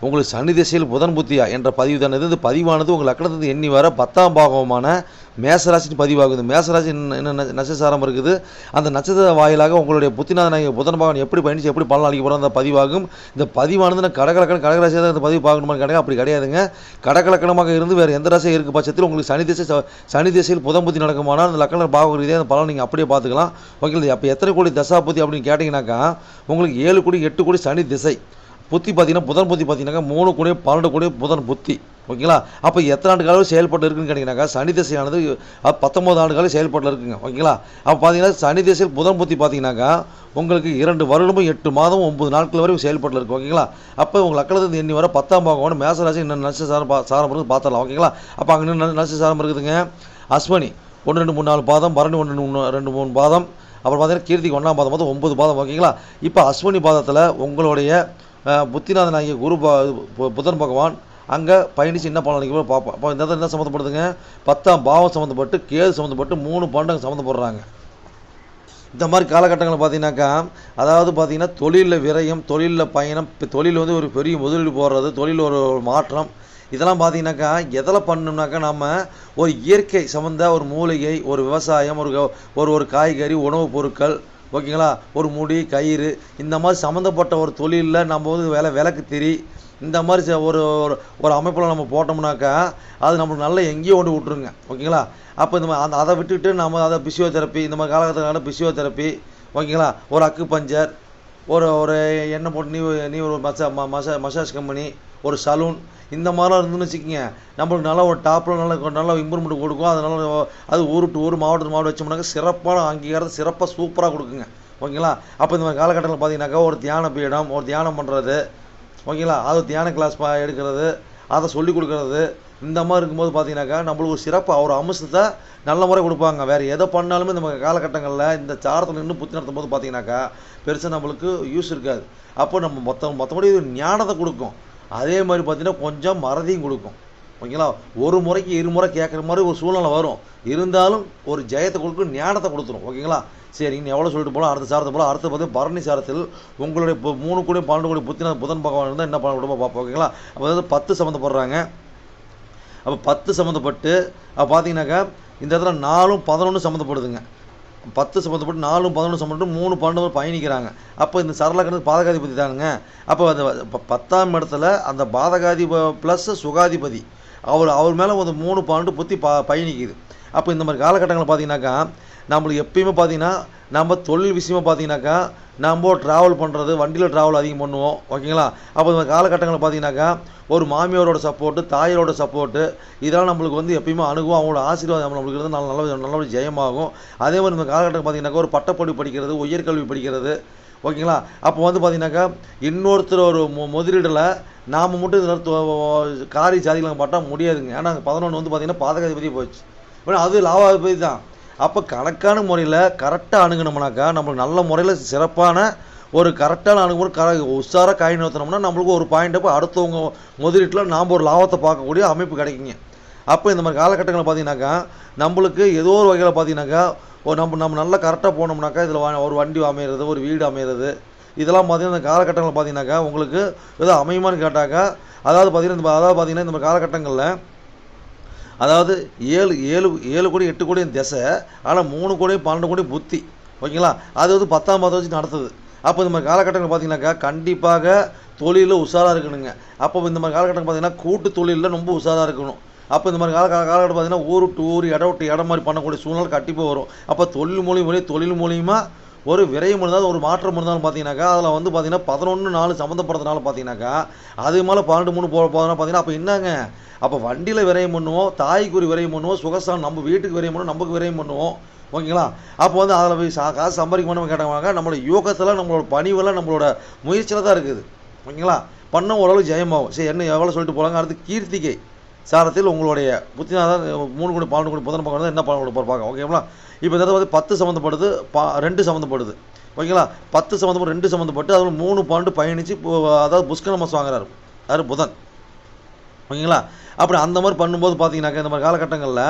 உங்களுக்கு சனி திசையில் புதன் புத்தியா என்ற பதிவு தானது இந்த பதிவானது உங்கள் லக்கணத்துக்கு எண்ணி வர பத்தாம் பாகமான மேசராசின்னு பதிவாகுது. மேசராசி என்ன- நட்சசாரம் இருக்குது. அந்த நட்சத்திர வாயிலாக உங்களுடைய புத்திநாதனாக புதன் பாகன் எப்படி பயணிச்சு எப்படி பலன் அளிக்க போகிறோம் அந்த பதிவாகும். இந்த பதிவானது நான் கடகலக்கணம் கடகராசியாக தான் இந்த பதிவு பார்க்கணுமா கிடையாது அப்படி கிடையாதுங்க. கடகலக்கணமாக இருந்து வேறு எந்த ராசியாக இருக்க பட்சத்தில் உங்களுக்கு சனி திசை ச- சனி திசையில் புதன் புத்தி நடக்குமானால் அந்த லக்கண பாகம் ரீதியாக அந்த பலன் நீங்கள் அப்படியே பார்த்துக்கலாம். ஓகே அப்போ எத்தனை கோடி தசாபுத்தி அப்படின்னு கேட்டிங்கனாக்கா உங்களுக்கு ஏழு கோடி எட்டு கோடி சனி திசை. புத்தி பார்த்தீங்கன்னா புதன் புத்தி பார்த்தீங்கன்னாக்கா மூணு கோடி பன்னெண்டு கோடி புதன் புத்தி. ஓகேங்களா? அப்போ எத்தனை ஆண்டு காலம் செயல்பட்டு இருக்குன்னு கேட்டிங்கனாக்கா சனி திசையானது பத்தொம்பது ஆண்டு காலம் செயல்பட்டு இருக்குங்க. ஓகேங்களா? அப்போ பார்த்தீங்கன்னா சனி திசையில் புதன் புத்தி பார்த்தீங்கன்னாக்கா உங்களுக்கு இரண்டு வருடமும் எட்டு மாதம் ஒம்பது நாட்கள் வரைக்கும் செயல்பட்டு இருக்கும் ஓகேங்களா? அப்போ உங்கள் அக்களத்து எண்ணி வர பத்தாம் பாகம் மேசராசி இன்னும் நட்ச சாரம் பா சாரம் இருக்குது பார்த்துடலாம். ஓகேங்களா? அப்போ அங்கே இன்னும் நட்ச சாரம் இருக்குதுங்க. அஸ்வனி ஒன்று ரெண்டு மூணு நாலு பாதம் பரணி ஒன்று ரெண்டு மூணு ரெண்டு மூணு பாதம். அப்புறம் பார்த்தீங்கன்னா கீர்த்திக்கு ஒன்றாம் பாதம் மொத்தம் ஒம்பது பாதம். ஓகேங்களா? இப்போ அஸ்வினி பாதத்தில் உங்களுடைய புத்திநாதன் ஆகிய குரு பா பு- புதன் பகவான் அங்கே பயணிச்சு என்ன பலன் அளிக்க பார்ப்போம் அப்போ இந்த என்ன சம்மந்தப்படுதுங்க? பத்தாம் பாவம் சம்மந்தப்பட்டு கேது சம்மந்தப்பட்டு மூணு பண்டங்க சம்மந்தப்படுறாங்க. இந்த மாதிரி காலகட்டங்களில் பார்த்தீங்கன்னாக்கா அதாவது பார்த்தீங்கன்னா தொழிலில் விரயம் தொழிலில் பயணம் இப்போ தொழில் வந்து ஒரு பெரிய முதலீடு போடுறது தொழில் ஒரு ஒரு மாற்றம் இதெல்லாம் பார்த்தீங்கன்னாக்கா எதில் பண்ணணும்னாக்கா நம்ம ஒரு இயற்கை சம்மந்த ஒரு மூலிகை ஒரு விவசாயம் ஒரு ஒரு ஒரு காய்கறி உணவுப் பொருட்கள் ஓகேங்களா? ஒரு முடி கயிறு இந்த மாதிரி சம்மந்தப்பட்ட ஒரு தொழிலில் நம்ம வந்து விலை விளக்கு திரி இந்த மாதிரி ச- ஒரு ஒரு- ஒரு அமைப்பில் நம்ம போட்டோம்னாக்கா அது நம்மளுக்கு நல்ல எங்கேயோ கொண்டு விட்ருங்க ஓகேங்களா? அப்போ இந்த மாதிரி அந்த அதை விட்டுட்டு நம்ம அதை பிசியோதெரப்பி இந்த மாதிரி காலகட்டத்தில் பிசியோதெரப்பி ஓகேங்களா? ஒரு அக்கு பஞ்சர் ஒரு ஒரு எண்ணெய் போட்டு நீ நீ ஒரு மசா ம- மசா மசாஜ் கம்பெனி ஒரு சலூன் இந்த மாதிரிலாம் இருந்துன்னு வச்சுக்கோங்க. நம்மளுக்கு நல்லா ஒரு டாப்பில் நல்ல நல்ல இம்ப்ரூவ்மெண்ட் கொடுக்கும். அதனால அது ஊர் டு ஊர் மாவட்டத்து மாவட்டம் வச்சோம்னாக்கா சிறப்பான அங்கீகாரத்தை சிறப்பாக சூப்பராக கொடுக்குங்க. ஓகேங்களா அப்போ இந்த மாதிரி காலகட்டத்தில் பார்த்தீங்கன்னாக்கா ஒரு தியான பீடம் ஒரு தியானம் பண்ணுறது ஓகேங்களா அது தியான கிளாஸ் எடுக்கிறது அதை சொல்லிக் கொடுக்கறது. இந்த மாதிரி இருக்கும்போது பார்த்தீங்கன்னாக்கா நம்மளுக்கு ஒரு சிறப்பு. ஒரு அம்சத்தை நல்ல முறை கொடுப்பாங்க. வேறு எதை பண்ணாலுமே நம்ம காலகட்டங்களில் இந்த சாரத்தில் நின்று புத்தி நடத்தும் போது பார்த்தீங்கன்னாக்கா பெருசாக நம்மளுக்கு யூஸ் இருக்காது. அப்போ நம்ம மொத்த மற்றபடி ஞானத்தை கொடுக்கும். அதே மாதிரி பார்த்தீங்கன்னா கொஞ்சம் மறதியும் கொடுக்கும். ஓகேங்களா? ஒரு முறைக்கு இருமுறை கேட்குற மாதிரி ஒரு சூழ்நிலை வரும். இருந்தாலும் ஒரு ஜெயத்தை கொடுக்கும் ஞானத்தை கொடுத்துரும். ஓகேங்களா? சரி நீங்கள் எவ்வளோ சொல்லிட்டு போகலாம் அடுத்த சாரத்தை போகலாம் அடுத்து பார்த்தீங்கன்னா பரணி சாரத்தில் உங்களுடைய இப்போ மூணு கோடி பன்னெண்டு கோடி புத்தின புதன் பகவான் இருந்தால் என்ன பண்ண விடுமோ பார்ப்போம் ஓகேங்களா? அப்போ வந்து பத்து சம்மந்தப்படுறாங்க. அப்போ பத்து சம்மந்தப்பட்டு அப்போ பார்த்தீங்கன்னாக்கா இந்த இடத்துல நாலும் பதினொன்று சம்மந்தப்படுதுங்க. பத்து சம்மந்தப்பட்டு நாலும் பதினொன்று சம்மந்தப்பட்டு மூணு பன்னெண்டு பயணிக்கிறாங்க. அப்போ இந்த சரலக்கணத்து பாதகாதிபதி தானுங்க. அப்போ அந்த ப- பத்தாம் இடத்துல அந்த பாதகாதிப ப்ளஸ் சுகாதிபதி அவர் அவர் மேலே ஒரு மூணு பன்னெண்டு புத்தி ப பயணிக்குது. அப்போ இந்த மாதிரி காலகட்டங்களில் பார்த்தீங்கன்னாக்கா நம்மளுக்கு எப்பயுமே பார்த்தீங்கன்னா நம்ம தொழில் விஷயமா பார்த்தீங்கன்னாக்கா நம்ம ட்ராவல் பண்ணுறது வண்டியில் ட்ராவல் அதிகம் பண்ணுவோம். ஓகேங்களா அப்போ இந்த காலகட்டங்களில் பார்த்தீங்கன்னாக்கா ஒரு மாமியாரோட சப்போர்ட்டு தாயரோட சப்போர்ட்டு இதெல்லாம் நம்மளுக்கு வந்து எப்பயுமே அணுகும். அவங்களோட ஆசீர்வாதம் நம்மளுக்கு இருந்து நல்ல நல்ல நல்லபடி ஜெயமாகும். அதே மாதிரி இந்த காலகட்டம் பார்த்தீங்கன்னாக்கா ஒரு பட்டப்படிப்பு படிக்கிறது உயர்கல்வி படிக்கிறது. ஓகேங்களா அப்போ வந்து பார்த்தீங்கன்னாக்கா இன்னொருத்தர் ஒரு மு முதலீடில் நாம் மட்டும் காரி சாதிக்கலாம் பார்த்தா முடியாதுங்க. ஏன்னா பதினொன்று வந்து பார்த்தீங்கன்னா பாதகாதிபதி போச்சு. ஆனால் அது லாபாதிபதி தான். அப்போ கணக்கான முறையில் கரெக்டாக அணுகுனோம்னாக்கா நம்மளுக்கு நல்ல முறையில் சிறப்பான ஒரு கரெக்டான அணுகுமுறை கர உஷாராக காய் நிறுத்தினோம்னா நம்மளுக்கு ஒரு பாயிண்ட் அப்போ அடுத்தவங்க முதலீட்டில் நாம் ஒரு லாபத்தை பார்க்கக்கூடிய அமைப்பு கிடைக்குங்க. அப்போ இந்த மாதிரி காலகட்டங்களில் பார்த்தீங்கன்னாக்கா நம்மளுக்கு ஏதோ ஒரு வகையில் பார்த்தீங்கன்னாக்கா ஒரு நம்ம நம்ம நல்லா கரெக்டாக போனோம்னாக்கா இதில் ஒரு வண்டி அமையிறது ஒரு வீடு அமையிறது. இதெல்லாம் பார்த்தீங்கன்னா இந்த காலகட்டங்களில் பார்த்தீங்கன்னாக்கா உங்களுக்கு ஏதோ அமையுமான்னு கேட்டாக்கா அதாவது பார்த்தீங்கன்னா இந்த அதாவது பார்த்தீங்கன்னா இந்த மாதிரி காலகட்டங்களில் அதாவது ஏழு ஏழு ஏழு கோடி எட்டு கோடியும் திசை ஆனால் மூணு கோடியும் பன்னெண்டு கோடி புத்தி. ஓகேங்களா? அது வந்து பத்தாம் பாதம் வச்சு நடத்துது. அப்போ இந்த மாதிரி காலகட்டங்கள் பார்த்தீங்கன்னாக்கா கண்டிப்பாக தொழிலில் உஷாராக இருக்கணுங்க. அப்போ இந்த மாதிரி காலகட்டங்கள் பார்த்தீங்கன்னா கூட்டு தொழிலில் ரொம்ப உஷாராக இருக்கணும். அப்போ இந்த மாதிரி கால கால- காலகட்டம் பார்த்தீங்கன்னா ஊர் விட்டு ஊர் இடம் விட்டு இடம் மாதிரி பண்ணக்கூடிய சூழ்நிலை கண்டிப்பாக வரும். அப்போ தொழில் மூலியம் தொழில் மூலியமாக ஒரு விரைவு இருந்தாலும் ஒரு மாற்றம் இருந்தாலும் பார்த்தீங்கன்னாக்கா அதில் வந்து பார்த்தீங்கன்னா பதினொன்று நாலு சம்மந்தப்படுறதுனால பார்த்தீங்கன்னாக்கா அது மேலே பன்னெண்டு மூணு போ போதுனா பார்த்தீங்கன்னா அப்போ என்னங்க? அப்போ வண்டியில் விரையும் பண்ணுவோம் தாய்க்குறி விரையும் பண்ணுவோம் சுகஸ்தானம் நம்ம வீட்டுக்கு விரையும் பண்ணுவோம் நமக்கு விரையும் பண்ணுவோம். ஓகேங்களா? அப்போ வந்து அதில் போய் சா காசு சம்பாதிக்க பண்ண நம்மளோட யோகத்தில் நம்மளோட பணிவெல்லாம் நம்மளோட முயற்சியில் தான் இருக்குது. ஓகேங்களா? பண்ண ஓரளவு ஜெயமாகும். சரி என்ன எவ்வளோ சொல்லிட்டு போகலாங்க அடுத்து கீர்த்திகை. சாரத்தில் உங்களுடைய புத்திநாதன் மூணு கோடி பன்னெண்டு கோடி புதன் பக்கம் என்ன பலன் கொடுப்பார் பார்க்க ஓகேங்களா இப்போ இந்த வந்து பத்து சம்மந்தப்படுது பா ரெண்டு சம்மந்தப்படுது ஓகேங்களா பத்து சம்மந்தப்பட்டு ரெண்டு சம்மந்தப்பட்டு அதில் மூணு பாண்டு பயணித்து அதாவது புஷ்கர மாதம் வாங்குறாரு. யார்? புதன். ஓகேங்களா அப்படி அந்த மாதிரி பண்ணும்போது பார்த்தீங்கன்னாக்கா இந்த மாதிரி காலகட்டங்களில்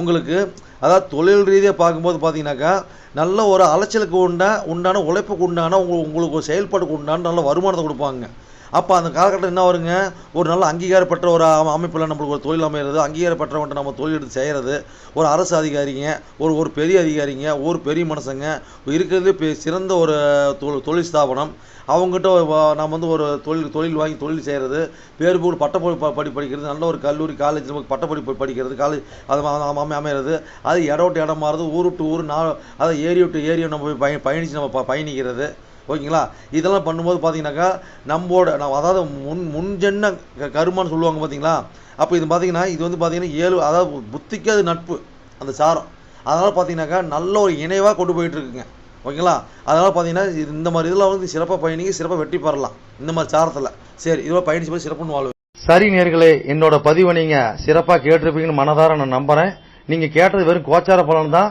உங்களுக்கு அதாவது தொழில் ரீதியாக பார்க்கும்போது பார்த்தீங்கன்னாக்கா நல்ல ஒரு அலைச்சலுக்கு உண்டா உண்டான உழைப்புக்கு உண்டான உங்களுக்கு உங்களுக்கு ஒரு செயல்பாட்டுக்கு உண்டான நல்ல வருமானத்தை கொடுப்பாங்க. அப்போ அந்த காலகட்டம் என்ன வருங்க? ஒரு நல்ல அங்கீகாரப்பட்ட ஒரு அமைப்பில் நம்மளுக்கு ஒரு தொழில் அமைகிறது அங்கீகாரப்பட்டவன்ட்ட நம்ம தொழில் எடுத்து செய்கிறது ஒரு அரசு அதிகாரிங்க ஒரு ஒரு பெரிய அதிகாரிங்க ஒரு பெரிய மனுஷங்க இருக்கிறதுலே பெ- சிறந்த ஒரு தொழில் தொழில் ஸ்தாபனம். அவங்ககிட்ட நம்ம வந்து ஒரு தொழில் தொழில் வாங்கி தொழில் செய்கிறது பேர் போல் பட்டப்படி படி படிக்கிறது நல்ல ஒரு கல்லூரி காலேஜ் நமக்கு பட்டப்படி படிக்கிறது காலேஜ் அது அமைகிறது அது இடம் விட்டு இடம் மாறுது ஊர் விட்டு ஊர் நான் அதை ஏரி விட்டு ஏரியை நம்ம போய் பயணித்து நம்ம பயணிக்கிறது. ஓகேங்களா? இதெல்லாம் பண்ணும்போது பார்த்தீங்கன்னாக்கா நம்மளோட நம்ம அதாவது முன் முன்ஜென்ன க- கருமான்னு சொல்லுவாங்க பார்த்தீங்களா அப்போ இது பார்த்தீங்கன்னா இது வந்து பார்த்தீங்கன்னா ஏழு அதாவது புத்திக்கு அது நட்பு அந்த சாரம். அதனால் பார்த்தீங்கன்னாக்கா நல்ல ஒரு இணைவாக கொண்டு போயிட்டு இருக்குங்க. ஓகேங்களா? அதனால் பார்த்தீங்கன்னா இது இந்த மாதிரி இதெல்லாம் வந்து சிறப்பாக பயணிங்க சிறப்பாக வெற்றி பெறலாம் இந்த மாதிரி சாரத்தில். சரி இதெல்லாம் பயணிச்சு போய் சிறப்புன்னு வாழ்வு. சரி நேர்களே என்னோட பதிவை நீங்கள் சிறப்பாக கேட்டிருப்பீங்கன்னு மனதார நான் நம்புறேன். நீங்கள் கேட்டது வெறும் கோச்சார பலன் தான்.